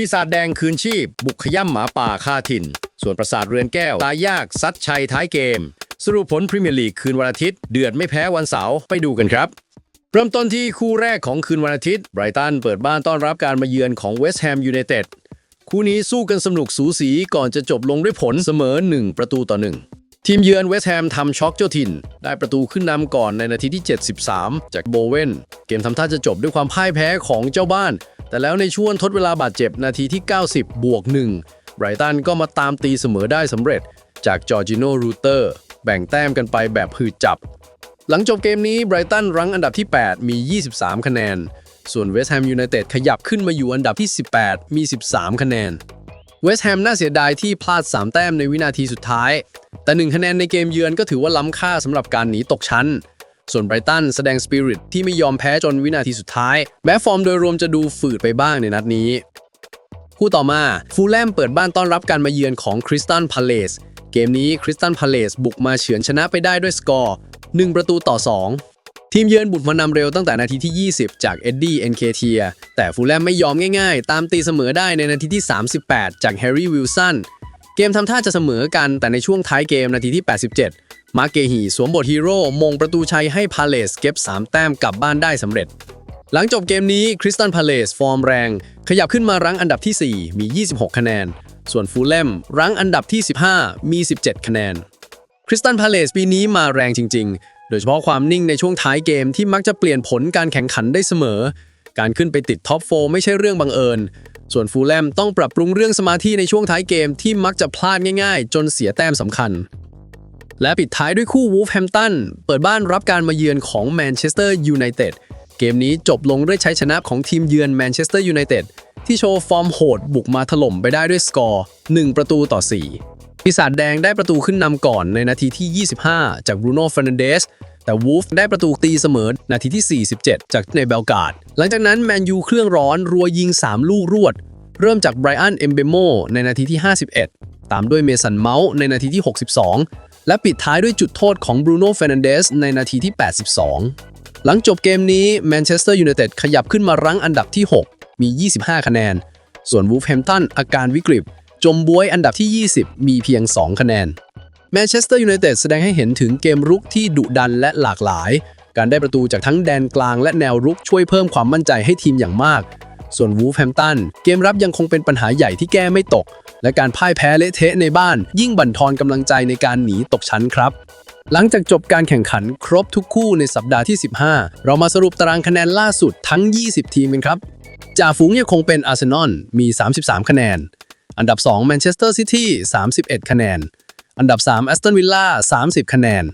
ปีศาจแดงคืนชีพ บุกขย่ำหมาป่าฆ่าถิ่น ส่วนปราสาทเรือนแก้ว ตายยากซัดชัยท้ายเกม สรุปผลพรีเมียร์ลีกคืนวันอาทิตย์ เดือดไม่แพ้วันเสาร์ไปดูกันครับ เริ่มต้นที่คู่แรกของคืนวันอาทิตย์ไบรตันเปิดบ้านต้อนรับการมาเยือนของเวสต์แฮมยูไนเต็ดคู่นี้สู้กันสนุกสูสีก่อนจะจบลงด้วยผลเสมอ 1 ประตูต่อ 1 ทีมเยือนเวสต์แฮมทำช็อกเจ้าถิ่น ได้ประตูขึ้นนำก่อนในนาทีที่ 73 จากโบเวนเกมทำท่าจะจบด้วยความพ่ายแพ้ของเจ้าบ้าน แต่แล้วในช่วงทดเวลาบาดเจ็บนาทีที่ 90 บวก1ไบรตันก็มาตามตีเสมอได้สำเร็จ จากจอร์จิโนรูเตอร์แบ่งแต้มกันไปแบบหืดจับ หลังจบเกมนี้ไบรตันรั้งอันดับที่ 8 มี 23 คะแนน ส่วนเวสต์แฮมยูไนเต็ดขยับขึ้นมาอยู่อันดับที่ 18 มี 13 คะแนนเวสต์แฮมน่าเสียดายที่พลาด 3 แต้มในวินาทีสุดท้าย แต่ 1 คะแนนในเกมเยือนก็ถือว่าล้ำค่าสำหรับการหนีตกชั้น ส่วนไบรตันแสดงสปิริตที่ไม่ยอมแพ้จนวินาทีสุดท้าย แม้ฟอร์มโดยรวมจะดูฝืดไปบ้างในนัดนี้ คู่ต่อมาฟูลแลมเปิดบ้านต้อนรับการมาเยือนของคริสตันพาเลสเกมนี้คริสตันพาเลสบุกมาเฉือนชนะไปได้ด้วยสกอร์ 1 ประตูต่อ 2 ทีมเยือนบุกมานำเร็วตั้งแต่นาทีที่ 20 จากเอ็ดดี้เอ็นเคเทียแต่ฟูลแลมไม่ยอมง่ายๆ ตามตีเสมอได้ในนาทีที่ 38 จากแฮร์รี่วิลสันเกมทำท่าจะเสมอกันแต่ในช่วงท้ายเกมนาทีที่ 87 มาเกฮีสวมบทฮีโร่มงประตูชัยให้พาเลสเก็บ 3 แต้มกลับบ้านได้สำเร็จ หลังจบเกมนี้คริสตันพาเลสฟอร์มแรง ขยับขึ้นมารั้งอันดับที่ 4 มี 26 คะแนน ส่วนฟูลแลมรั้งอันดับที่ 15 มี 17 คะแนน คริสตันพาเลสปีนี้มาแรงจริง ๆ โดยเฉพาะความนิ่งในช่วงท้ายเกมที่มักจะเปลี่ยนผลการแข่งขันได้เสมอ การขึ้นไปติดท็อปโฟไม่ใช่เรื่องบังเอิญ ส่วนฟูลแลมต้องปรับปรุงเรื่องสมาธิในช่วงท้ายเกมที่มักจะพลาดง่าย ๆ จนเสียแต้มสำคัญ และปิดท้ายด้วยคู่วูฟแฮมตันเปิดบ้านรับการมาเยือนของแมนเชสเตอร์ยูไนเต็ดเกมนี้จบลงด้วยชัยชนะของทีมเยือนแมนเชสเตอร์ยูไนเต็ดที่โชว์ฟอร์มโหดบุกมาถล่มไปได้ด้วยสกอร์ 1 ประตูต่อ 4 ปีศาจแดงได้ประตูขึ้นนำก่อนในนาทีที่ 25 จากบรูโน่เฟรนันเดสแต่วูฟได้ประตูตีเสมอนาทีที่ 47 จากในเบลกาดหลังจากนั้นแมนยูเครื่องร้อนรัวยิง 3 ลูกรวด เริ่มจากไบรอันเอมเบโมในนาทีที่ 51 ตามด้วยเมสันเมาส์ในนาทีที่ 62 และปิดท้ายด้วยจุดโทษของบรูโน่เฟรนันเดสในนาทีที่ 82 หลังจบเกมนี้แมนเชสเตอร์ยูไนเต็ดขยับขึ้นมารั้งอันดับที่ 6 มี 25 คะแนน ส่วนวูฟแฮมตันอาการวิกฤต จมบวยอันดับที่ 20 มีเพียง 2 คะแนนแมนเชสเตอร์ยูไนเต็ดแสดงให้เห็นถึงเกมรุกที่ดุดันและหลากหลาย การได้ประตูจากทั้งแดนกลางและแนวรุกช่วยเพิ่มความมั่นใจให้ทีมอย่างมาก ส่วนวูฟแฮมตันเกมรับยังคงเป็นปัญหาใหญ่ที่แก้ไม่ตก และการพ่ายแพ้เละเทะในบ้าน ยิ่งบั่นทอนกำลังใจในการหนีตกชั้นครับหลังจากจบการแข่งขันครบทุกคู่ในสัปดาห์ที่ 15 เรามาสรุปตารางคะแนนล่าสุดทั้ง 20 ทีมกันครับ จ่าฝูงยังคงเป็นอาร์เซนอลมี 33 คะแนน อันดับ2แมนเชสเตอร์ซิตี้31 คะแนน อันดับ3แอสตันวิลล่า30 คะแนน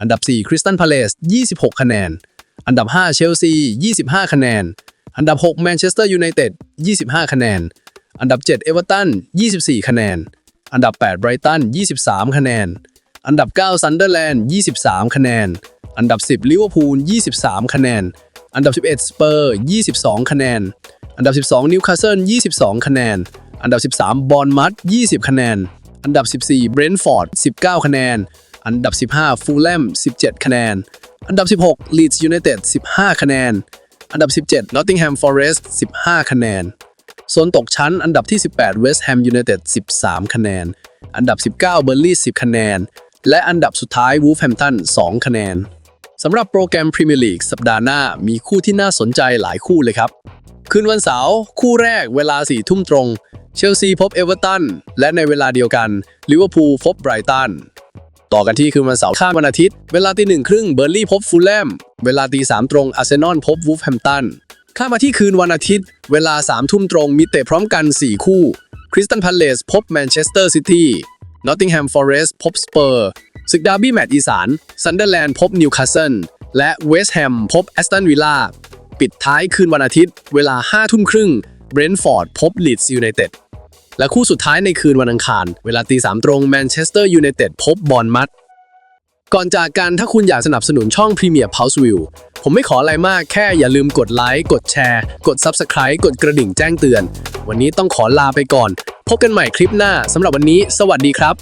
อันดับ4คริสตันพาเลส26 คะแนน อันดับ5เชลซี25 คะแนน อันดับ6แมนเชสเตอร์ยูไนเต็ด25 คะแนน อันดับ 7 เอเวอร์ตัน 24 คะแนน อันดับ 8 ไบรตัน 23 คะแนน อันดับ 9 ซันเดอร์แลนด์ 23 คะแนน อันดับ 10 ลิเวอร์พูล 23 คะแนน อันดับ 11 สเปอร์ 22 คะแนน อันดับ 12 นิวคาสเซิล 22 คะแนน อันดับ 13 บอร์นมัด20 คะแนน อันดับ 14 เบรนท์ฟอร์ด 19 คะแนน อันดับ 15 ฟูลแลม 17 คะแนน อันดับ 16 ลีดส์ยูไนเต็ด 15 คะแนน อันดับ 17 นอตติงแฮม ฟอเรสต์ 15 คะแนน โซนตกชั้นอันดับที่ 18 West Ham United 13 คะแนน อันดับ 19 b u r l e y 10 คะแนน และอันดับสุดท้าย Wolverhampton 2 คะแนนสำหรับโปรแกรมพรีเมียร์ลีกสัปดาห์หน้ามีคู่ที่น่าสนใจหลายคู่เลยครับ คืนวันเสาร์คู่แรกเวลา4ทุ่มตรง เชลซีพบเอเวอร์ตัน และในเวลาเดียวกันลิเวอร์พูลพบไบรตันต่อกันที่คืนวันเสาร์ข้ามวันอาทิตย์ เวลาตีหนึ่งครึ่งเบอร์ลี่พบฟูลแลม เวลาตีสามตรงอาร์เซนอลพบวูฟแฮมตัน ข้ามาที่คืนวันอาทิตย์ เวลา3ามทุ่มตรงมีเตะพร้อมกัน 4 คู่ คริสตันพาเลสพบแมนเชสเตอร์ซิตี้ นอตติงแฮมฟอเรสต์พบสเปอร์ศึกดาร์บี้แมตช์อีสาน ซันเดอร์แลนด์พบนิวคาสเซิล และเวสต์แฮมพบแอสตันวิลล่า ปิดท้ายคืนวันอาทิตย์ เวลา5ทุ่มครึ่ง เบรนท์ฟอร์ดพบลีดส์ยูไนเต็ด และคู่สุดท้ายในคืนวันอังคาร เวลาตีสามตรงแมนเชสเตอร์ยูไนเต็ดพบบอร์นมัดก่อนจากกันถ้าคุณอยากสนับสนุนช่อง Premier Pulse View ผมไม่ขออะไรมากแค่อย่าลืมกดไลค์กดแชร์ กด Subscribe กดกระดิ่งแจ้งเตือน วันนี้ต้องขอลาไปก่อน พบกันใหม่คลิปหน้าสำหรับวันนี้ สวัสดีครับ